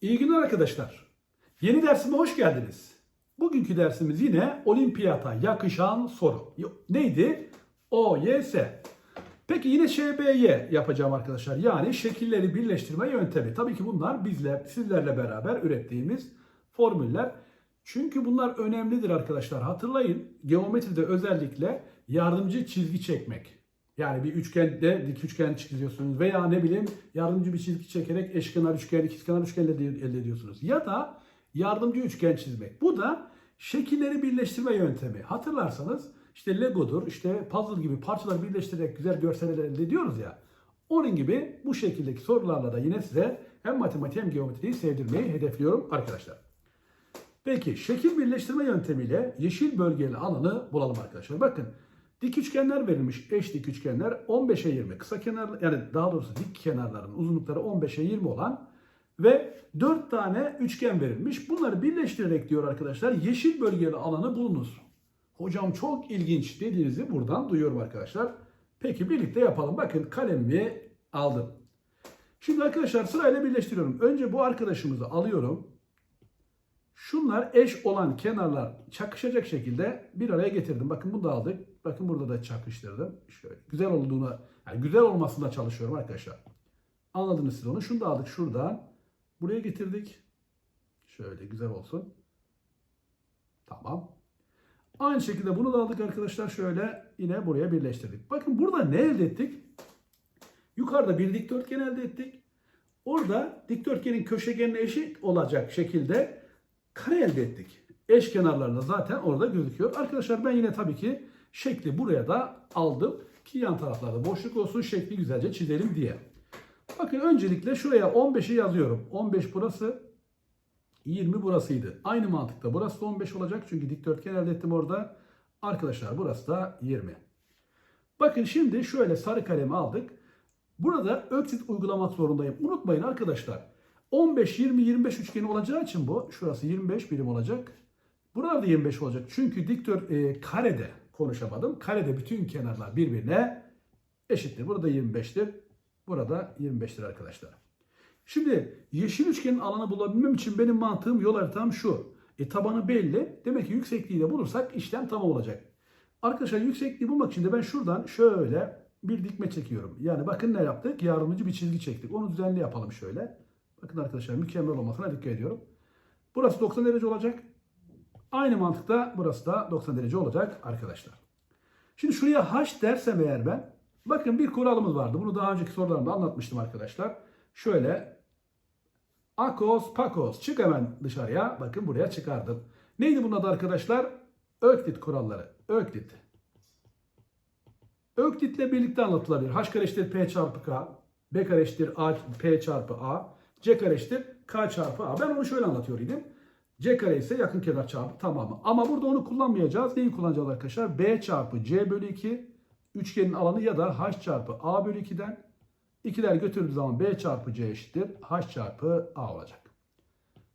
İyi günler arkadaşlar. Yeni dersime hoş geldiniz. Bugünkü dersimiz yine olimpiyata yakışan soru. Neydi? OYS. Peki yine ŞBY yapacağım arkadaşlar. Yani şekilleri birleştirme yöntemi. Tabii ki bunlar bizle, sizlerle beraber ürettiğimiz formüller. Çünkü bunlar önemlidir arkadaşlar. Hatırlayın geometride özellikle yardımcı çizgi çekmek. Yani bir üçgende dik üçgen çiziyorsunuz veya ne bileyim yardımcı bir çizgi çekerek eşkenar üçgen, ikizkenar üçgen elde, ediyorsunuz. Ya da yardımcı üçgen çizmek. Bu da şekilleri birleştirme yöntemi. Hatırlarsanız işte Lego'dur, işte puzzle gibi parçalar birleştirerek güzel görseller elde ediyoruz ya. Onun gibi bu şekildeki sorularla da yine size hem matematik hem geometriyi sevdirmeyi hedefliyorum arkadaşlar. Peki şekil birleştirme yöntemiyle yeşil bölgeli alanı bulalım arkadaşlar. Bakın dik üçgenler verilmiş. Eş dik üçgenler 15'e 20. Kısa kenar yani daha doğrusu dik kenarların uzunlukları 15'e 20 olan ve 4 tane üçgen verilmiş. Bunları birleştirerek diyor arkadaşlar yeşil bölgeli alanı bulunuz. Hocam çok ilginç dediğinizi buradan duyuyorum arkadaşlar. Peki birlikte yapalım. Bakın kalemimi aldım. Şimdi arkadaşlar sırayla birleştiriyorum. Önce bu arkadaşımızı alıyorum. Şunlar eş olan kenarlar çakışacak şekilde bir araya getirdim. Bakın bunu da aldık. Bakın burada da çakıştırdım. Şöyle güzel olduğuna, yani güzel olmasında çalışıyorum arkadaşlar. Anladınız siz onu. Şunu da aldık şuradan. Buraya getirdik. Şöyle güzel olsun. Tamam. Aynı şekilde bunu da aldık arkadaşlar. Şöyle yine buraya birleştirdik. Bakın burada ne elde ettik? Yukarıda bir dikdörtgen elde ettik. Orada dikdörtgenin köşegenine eşit olacak şekilde kare elde ettik. Eş kenarlarında zaten orada gözüküyor. Arkadaşlar ben yine tabii ki şekli buraya da aldım ki yan taraflarda boşluk olsun şekli güzelce çizelim diye. Bakın öncelikle şuraya 15'i yazıyorum. 15 burası, 20 burasıydı. Aynı mantıkta burası da 15 olacak çünkü dikdörtgen elde ettim orada. Arkadaşlar burası da 20. Bakın şimdi şöyle sarı kalemi aldık. Burada öksit uygulamak zorundayım. Unutmayın arkadaşlar. 15, 20, 25 üçgeni olacağı için bu. Şurası 25 birim olacak. Burada da 25 olacak. Çünkü diktör e, karede konuşamadım. Karede bütün kenarlar birbirine eşittir. Burada 25'tir. Burada 25'tir arkadaşlar. Şimdi yeşil üçgenin alanı bulabilmem için benim mantığım yol haritam şu. E tabanı belli. Demek ki yüksekliği de bulursak işlem tamam olacak. Arkadaşlar yüksekliği bulmak için de ben şuradan şöyle bir dikme çekiyorum. Yani bakın ne yaptık? Yardımcı bir çizgi çektik. Onu düzenli yapalım şöyle. Bakın arkadaşlar mükemmel olmasına dikkat ediyorum. Burası 90 derece olacak. Aynı mantıkta burası da 90 derece olacak arkadaşlar. Şimdi şuraya h dersem eğer ben bakın bir kuralımız vardı. Bunu daha önceki sorularımda anlatmıştım arkadaşlar. Şöyle akos pakos çık hemen dışarıya. Bakın buraya çıkardım. Neydi bunun adı arkadaşlar? Öklit kuralları. Öklit. Öklit'le birlikte anlatılabilir. H kare eşittir P çarpı K. B kare eşittir A, P çarpı A. C kare eşittir K çarpı A. Ben onu şöyle anlatıyor idim. C kare ise yakın kenar çarpı tamamı. Ama burada onu kullanmayacağız. Neyi kullanacağız arkadaşlar? B çarpı C bölü 2 üçgenin alanı ya da H çarpı A bölü 2'den ikiler götürdüğü zaman B çarpı C eşittir H çarpı A olacak.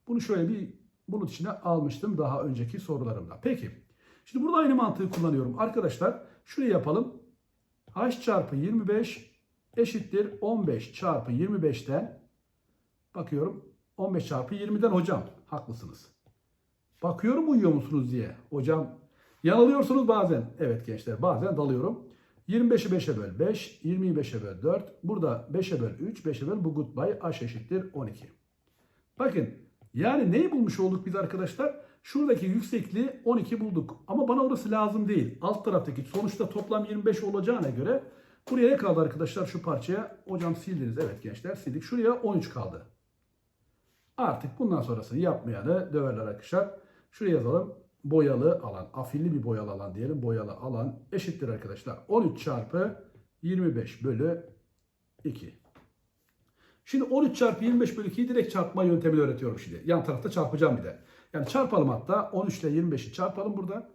Bunu şöyle bir bulut içine almıştım daha önceki sorularımda. Peki. Şimdi burada aynı mantığı kullanıyorum. Arkadaşlar şurayı yapalım. H çarpı 25 eşittir 15 çarpı 25'ten bakıyorum 15 çarpı 20'den hocam haklısınız. Bakıyorum uyuyor musunuz diye. Hocam yanılıyorsunuz bazen. Evet gençler bazen dalıyorum. 25'i 5'e böl 5, 20'yi 5'e böl 4. Burada 5'e böl 3, 5'e böl bu goodbye h eşittir 12. Bakın yani neyi bulmuş olduk biz arkadaşlar? Şuradaki yüksekliği 12 bulduk. Ama bana orası lazım değil. Alt taraftaki sonuçta toplam 25 olacağına göre buraya ne kaldı arkadaşlar şu parçaya? Hocam sildiniz. Evet gençler sildik. Şuraya 13 kaldı. Artık bundan sonrasını yapmayanı döverler arkadaşlar. Şuraya yazalım. Boyalı alan. Afilli bir boyalı alan diyelim. Boyalı alan eşittir arkadaşlar. 13 çarpı 25 bölü 2. Şimdi 13 çarpı 25 bölü 2'yi direkt çarpma yöntemini öğretiyorum şimdi. Yan tarafta çarpacağım bir de. Yani çarpalım hatta 13 ile 25'i çarpalım burada.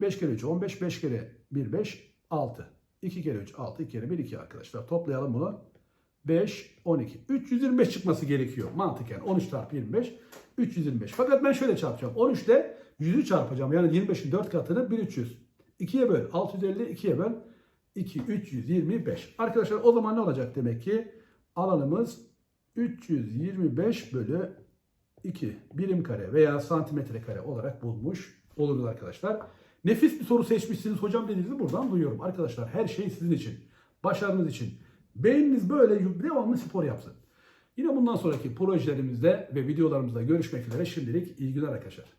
5 kere 3 15, 5 kere 1 5, 6. 2 kere 3 6, 2 kere 1 2 arkadaşlar. Toplayalım bunu. 5, 12. 325 çıkması gerekiyor mantıken. 13 çarpı 25, 325. Fakat ben şöyle çarpacağım. 13 ile 100'ü çarpacağım. Yani 25'in 4 katını 1300. 2'ye böl 650, 2'ye böl 2, 325. Arkadaşlar o zaman ne olacak demek ki? Alanımız 325 bölü 2 birim kare veya santimetre kare olarak bulmuş oluruz arkadaşlar. Nefis bir soru seçmişsiniz hocam dediğinizi buradan duyuyorum. Arkadaşlar her şey sizin için. Başarınız için. Beyniniz böyle devamlı spor yapsın. Yine bundan sonraki projelerimizde ve videolarımızda görüşmek üzere. Şimdilik iyi günler arkadaşlar.